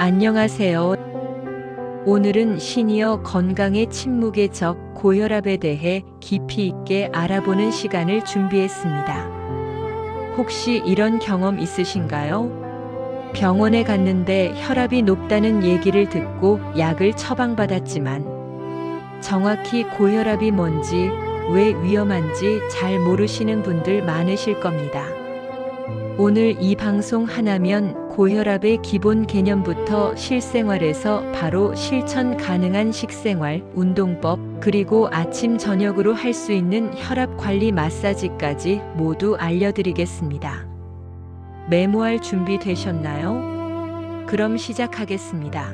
안녕하세요. 오늘은 시니어 건강의 침묵의 적 고혈압에 대해 깊이 있게 알아보는 시간을 준비했습니다. 혹시 이런 경험 있으신가요? 병원에 갔는데 혈압이 높다는 얘기를 듣고 약을 처방받았지만 정확히 고혈압이 뭔지 왜 위험한지 잘 모르시는 분들 많으실 겁니다. 오늘 이 방송 하나면 고혈압의 기본 개념부터 실생활에서 바로 실천 가능한 식생활, 운동법, 그리고 아침 저녁으로 할 수 있는 혈압 관리 마사지까지 모두 알려드리겠습니다. 메모할 준비 되셨나요? 그럼 시작하겠습니다.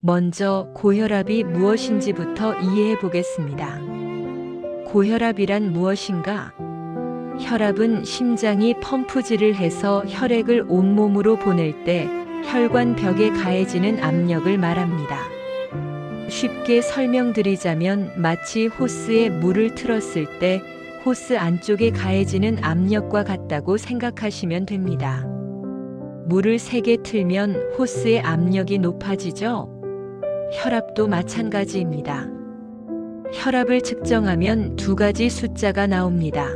먼저 고혈압이 무엇인지부터 이해해 보겠습니다. 고혈압이란 무엇인가? 혈압은 심장이 펌프질을 해서 혈액을 온몸으로 보낼 때 혈관 벽에 가해지는 압력을 말합니다. 쉽게 설명드리자면 마치 호스에 물을 틀었을 때 호스 안쪽에 가해지는 압력과 같다고 생각하시면 됩니다. 물을 세게 틀면 호스의 압력이 높아지죠? 혈압도 마찬가지입니다. 혈압을 측정하면 두 가지 숫자가 나옵니다.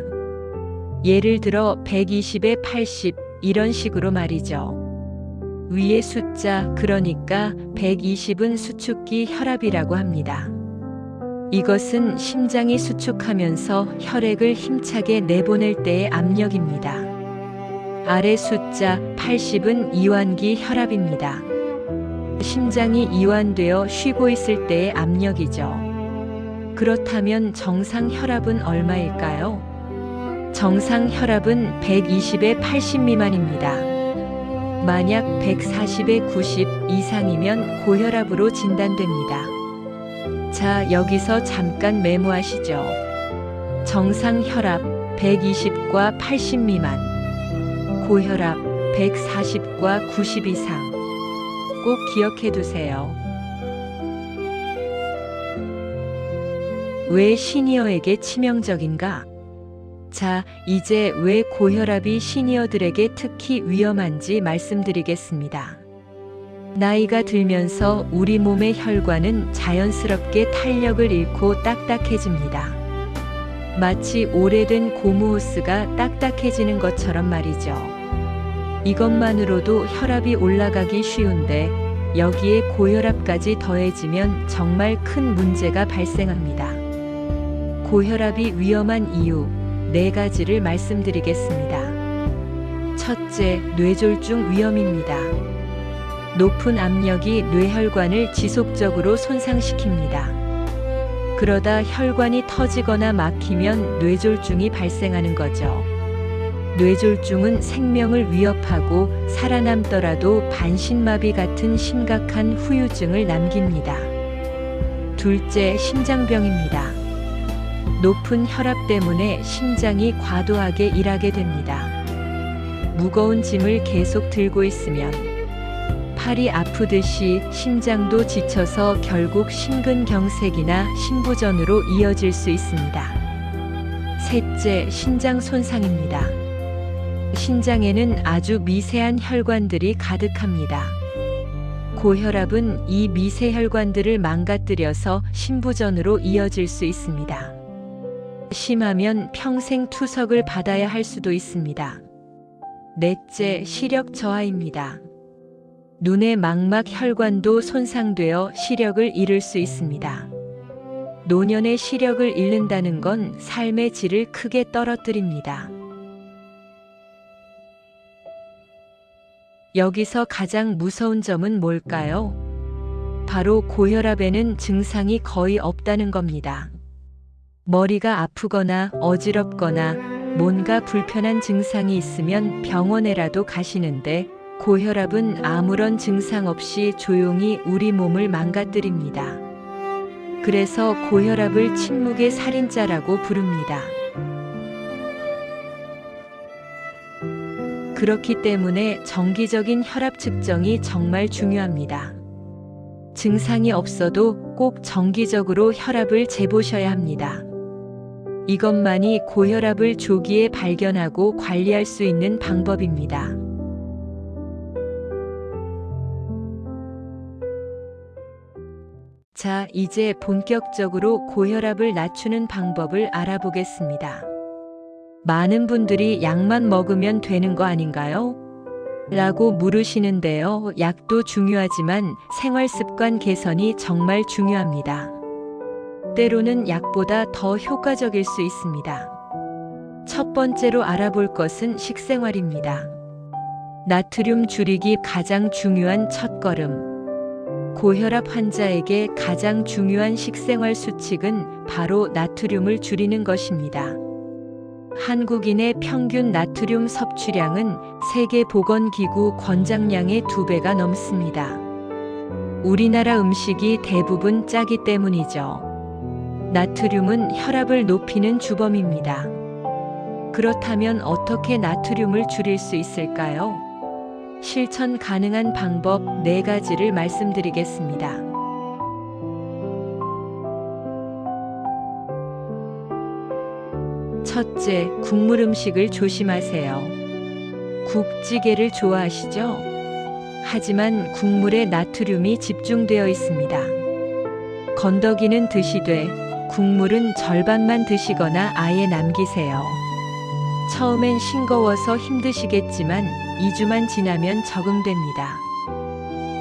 예를 들어 120에 80 이런 식으로 말이죠. 위의 숫자 그러니까 120은 수축기 혈압이라고 합니다. 이것은 심장이 수축하면서 혈액을 힘차게 내보낼 때의 압력입니다. 아래 숫자 80은 이완기 혈압입니다. 심장이 이완되어 쉬고 있을 때의 압력이죠. 그렇다면 정상 혈압은 얼마일까요? 정상 혈압은 120에 80 미만입니다. 만약 140에 90 이상이면 고혈압으로 진단됩니다. 자, 여기서 잠깐 메모하시죠. 정상 혈압 120과 80 미만, 고혈압 140과 90 이상. 꼭 기억해 두세요. 왜 시니어에게 치명적인가? 자, 이제 왜 고혈압이 시니어들에게 특히 위험한지 말씀드리겠습니다. 나이가 들면서 우리 몸의 혈관은 자연스럽게 탄력을 잃고 딱딱해집니다. 마치 오래된 고무호스가 딱딱해지는 것처럼 말이죠. 이것만으로도 혈압이 올라가기 쉬운데 여기에 고혈압까지 더해지면 정말 큰 문제가 발생합니다. 고혈압이 위험한 이유 네 가지를 말씀드리겠습니다. 첫째, 뇌졸중 위험입니다. 높은 압력이 뇌혈관을 지속적으로 손상시킵니다. 그러다 혈관이 터지거나 막히면 뇌졸중이 발생하는 거죠. 뇌졸중은 생명을 위협하고 살아남더라도 반신마비 같은 심각한 후유증을 남깁니다. 둘째, 심장병입니다. 높은 혈압 때문에 심장이 과도하게 일하게 됩니다. 무거운 짐을 계속 들고 있으면 팔이 아프듯이 심장도 지쳐서 결국 심근경색이나 심부전으로 이어질 수 있습니다. 셋째, 신장 손상입니다. 신장에는 아주 미세한 혈관들이 가득합니다. 고혈압은 이 미세 혈관들을 망가뜨려서 심부전으로 이어질 수 있습니다. 심하면 평생 투석을 받아야 할 수도 있습니다. 넷째, 시력 저하입니다. 눈의 망막 혈관도 손상되어 시력을 잃을 수 있습니다. 노년의 시력을 잃는다는 건 삶의 질을 크게 떨어뜨립니다. 여기서 가장 무서운 점은 뭘까요? 바로 고혈압에는 증상이 거의 없다는 겁니다. 머리가 아프거나 어지럽거나 뭔가 불편한 증상이 있으면 병원에라도 가시는데 고혈압은 아무런 증상 없이 조용히 우리 몸을 망가뜨립니다. 그래서 고혈압을 침묵의 살인자라고 부릅니다. 그렇기 때문에 정기적인 혈압 측정이 정말 중요합니다. 증상이 없어도 꼭 정기적으로 혈압을 재보셔야 합니다. 이것만이 고혈압을 조기에 발견하고 관리할 수 있는 방법입니다. 자, 이제 본격적으로 고혈압을 낮추는 방법을 알아보겠습니다. 많은 분들이 약만 먹으면 되는 거 아닌가요? 라고 물으시는데요. 약도 중요하지만 생활 습관 개선이 정말 중요합니다. 때로는 약보다 더 효과적일 수 있습니다. 첫 번째로 알아볼 것은 식생활입니다. 나트륨 줄이기 가장 중요한 첫걸음. 고혈압 환자에게 가장 중요한 식생활 수칙은 바로 나트륨을 줄이는 것입니다. 한국인의 평균 나트륨 섭취량은 세계보건기구 권장량의 두 배가 넘습니다. 우리나라 음식이 대부분 짜기 때문이죠. 나트륨은 혈압을 높이는 주범입니다. 그렇다면 어떻게 나트륨을 줄일 수 있을까요? 실천 가능한 방법 4가지를 말씀드리겠습니다. 첫째, 국물 음식을 조심하세요. 국찌개를 좋아하시죠? 하지만 국물에 나트륨이 집중되어 있습니다. 건더기는 드시되 국물은 절반만 드시거나 아예 남기세요. 처음엔 싱거워서 힘드시겠지만 2주만 지나면 적응됩니다.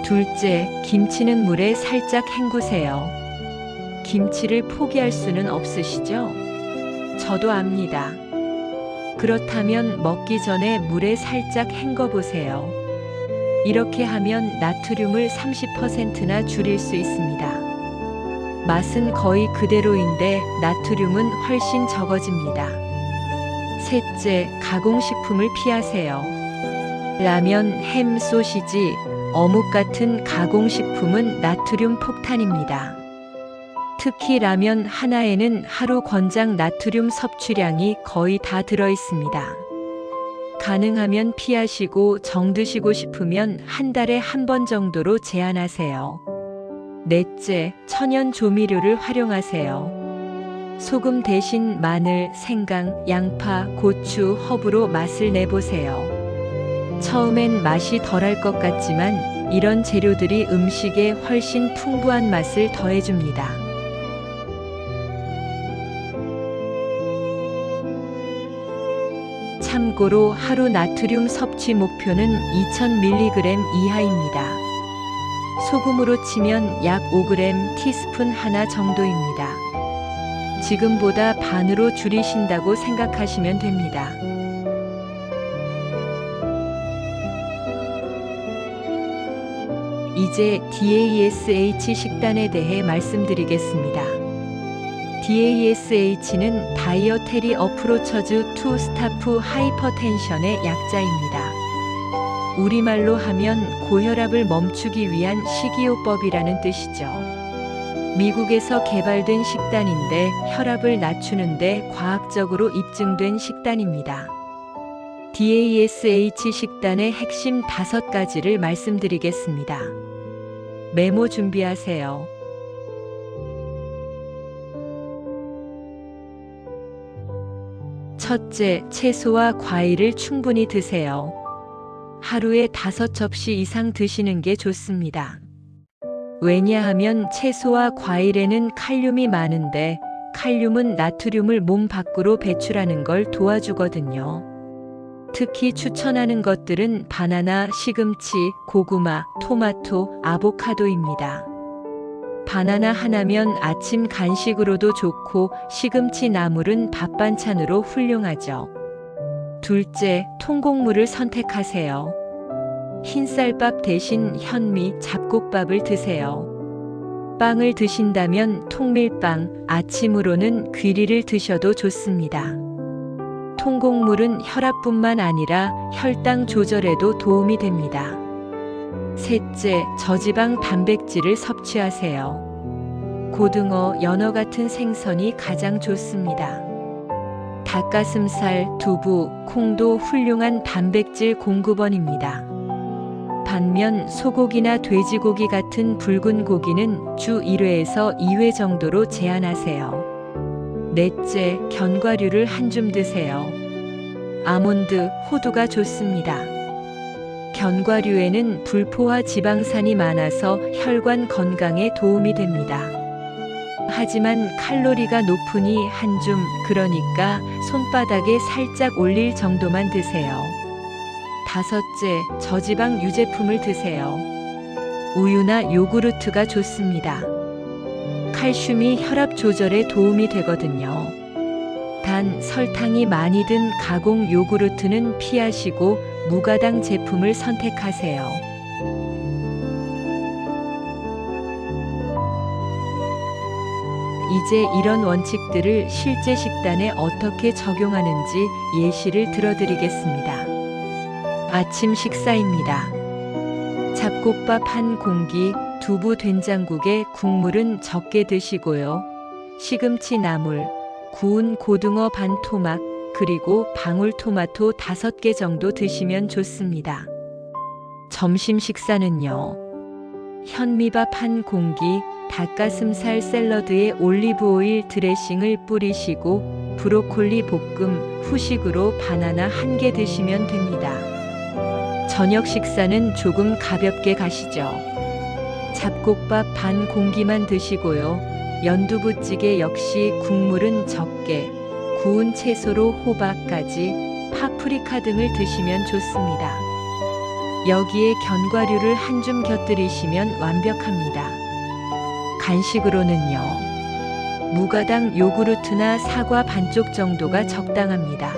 둘째, 김치는 물에 살짝 헹구세요. 김치를 포기할 수는 없으시죠? 저도 압니다. 그렇다면 먹기 전에 물에 살짝 헹궈 보세요. 이렇게 하면 나트륨을 30%나 줄일 수 있습니다. 맛은 거의 그대로인데 나트륨은 훨씬 적어집니다. 셋째, 가공식품을 피하세요. 라면, 햄, 소시지, 어묵 같은 가공식품은 나트륨 폭탄입니다. 특히 라면 하나에는 하루 권장 나트륨 섭취량이 거의 다 들어 있습니다. 가능하면 피하시고 정드시고 싶으면 한 달에 한 번 정도로 제한하세요. 넷째, 천연 조미료를 활용하세요. 소금 대신 마늘, 생강, 양파, 고추, 허브로 맛을 내보세요. 처음엔 맛이 덜할 것 같지만 이런 재료들이 음식에 훨씬 풍부한 맛을 더해줍니다. 참고로 하루 나트륨 섭취 목표는 2000mg 이하입니다. 소금으로 치면 약 5g 티스푼 하나 정도입니다. 지금보다 반으로 줄이신다고 생각하시면 됩니다. 이제 DASH 식단에 대해 말씀드리겠습니다. DASH는 다이어테리 어프로처즈 투 스타프 하이퍼텐션의 약자입니다. 우리말로 하면 고혈압을 멈추기 위한 식이요법이라는 뜻이죠. 미국에서 개발된 식단인데 혈압을 낮추는데 과학적으로 입증된 식단입니다. DASH 식단의 핵심 다섯 가지를 말씀드리겠습니다. 메모 준비하세요. 첫째, 채소와 과일을 충분히 드세요. 하루에 다섯 접시 이상 드시는 게 좋습니다. 왜냐하면 채소와 과일에는 칼륨이 많은데 칼륨은 나트륨을 몸 밖으로 배출하는 걸 도와주거든요. 특히 추천하는 것들은 바나나, 시금치, 고구마, 토마토, 아보카도입니다. 바나나 하나면 아침 간식으로도 좋고 시금치 나물은 밥 반찬으로 훌륭하죠. 둘째, 통곡물을 선택하세요. 흰쌀밥 대신 현미, 잡곡밥을 드세요. 빵을 드신다면 통밀빵, 아침으로는 귀리를 드셔도 좋습니다. 통곡물은 혈압뿐만 아니라 혈당 조절에도 도움이 됩니다. 셋째, 저지방 단백질을 섭취하세요. 고등어, 연어 같은 생선이 가장 좋습니다. 닭가슴살, 두부, 콩도 훌륭한 단백질 공급원입니다. 반면 소고기나 돼지고기 같은 붉은 고기는 주 1회에서 2회 정도로 제한하세요. 넷째, 견과류를 한 줌 드세요. 아몬드, 호두가 좋습니다. 견과류에는 불포화 지방산이 많아서 혈관 건강에 도움이 됩니다. 하지만 칼로리가 높으니 한 줌, 그러니까 손바닥에 살짝 올릴 정도만 드세요. 다섯째, 저지방 유제품을 드세요. 우유나 요구르트가 좋습니다. 칼슘이 혈압 조절에 도움이 되거든요. 단 설탕이 많이 든 가공 요구르트는 피하시고 무가당 제품을 선택하세요. 이제 이런 원칙들을 실제 식단에 어떻게 적용하는지 예시를 들어드리겠습니다. 아침 식사입니다. 잡곡밥 한 공기, 두부 된장국에 국물은 적게 드시고요. 시금치 나물, 구운 고등어 반 토막, 그리고 방울토마토 다섯 개 정도 드시면 좋습니다. 점심 식사는요. 현미밥 한 공기, 닭가슴살 샐러드에 올리브오일 드레싱을 뿌리시고 브로콜리 볶음, 후식으로 바나나 한 개 드시면 됩니다. 저녁 식사는 조금 가볍게 가시죠. 잡곡밥 반 공기만 드시고요. 연두부찌개 역시 국물은 적게, 구운 채소로 호박까지, 파프리카 등을 드시면 좋습니다. 여기에 견과류를 한 줌 곁들이시면 완벽합니다. 간식으로는요. 무가당 요구르트나 사과 반쪽 정도가 적당합니다.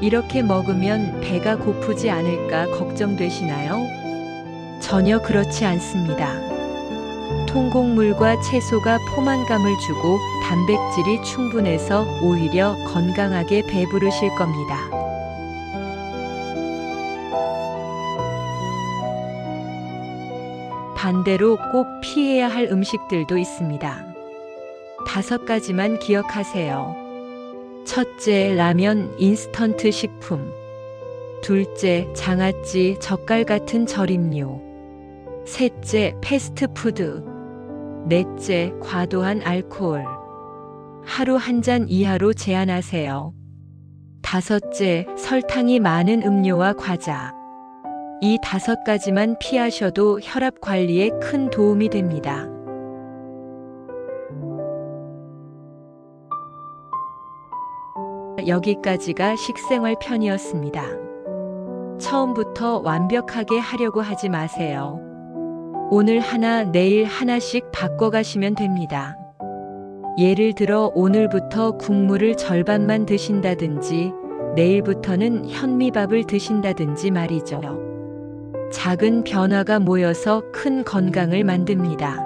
이렇게 먹으면 배가 고프지 않을까 걱정되시나요? 전혀 그렇지 않습니다. 통곡물과 채소가 포만감을 주고 단백질이 충분해서 오히려 건강하게 배부르실 겁니다. 반대로 꼭 피해야 할 음식들도 있습니다. 다섯 가지만 기억하세요. 첫째, 라면, 인스턴트 식품. 둘째, 장아찌, 젓갈 같은 절임류. 셋째, 패스트푸드. 넷째, 과도한 알코올. 하루 한 잔 이하로 제한하세요. 다섯째, 설탕이 많은 음료와 과자. 이 다섯 가지만 피하셔도 혈압 관리에 큰 도움이 됩니다. 여기까지가 식생활 편이었습니다. 처음부터 완벽하게 하려고 하지 마세요. 오늘 하나, 내일 하나씩 바꿔가시면 됩니다. 예를 들어 오늘부터 국물을 절반만 드신다든지 내일부터는 현미밥을 드신다든지 말이죠. 작은 변화가 모여서 큰 건강을 만듭니다.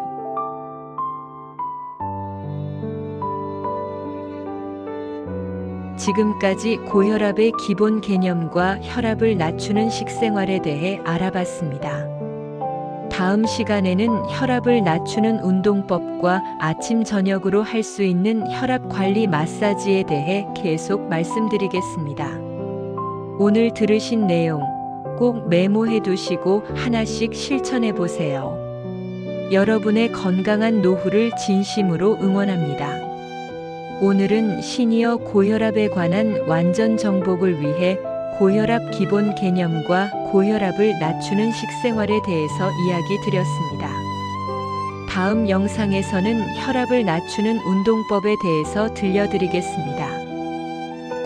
지금까지 고혈압의 기본 개념과 혈압을 낮추는 식생활에 대해 알아봤습니다. 다음 시간에는 혈압을 낮추는 운동법과 아침 저녁으로 할 수 있는 혈압 관리 마사지에 대해 계속 말씀드리겠습니다. 오늘 들으신 내용 꼭 메모해 두시고 하나씩 실천해 보세요. 여러분의 건강한 노후를 진심으로 응원합니다. 오늘은 시니어 고혈압에 관한 완전 정복을 위해 고혈압 기본 개념과 고혈압을 낮추는 식생활에 대해서 이야기 드렸습니다. 다음 영상에서는 혈압을 낮추는 운동법에 대해서 들려드리겠습니다.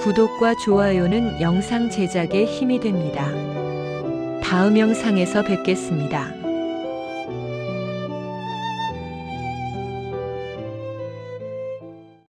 구독과 좋아요는 영상 제작에 힘이 됩니다. 다음 영상에서 뵙겠습니다.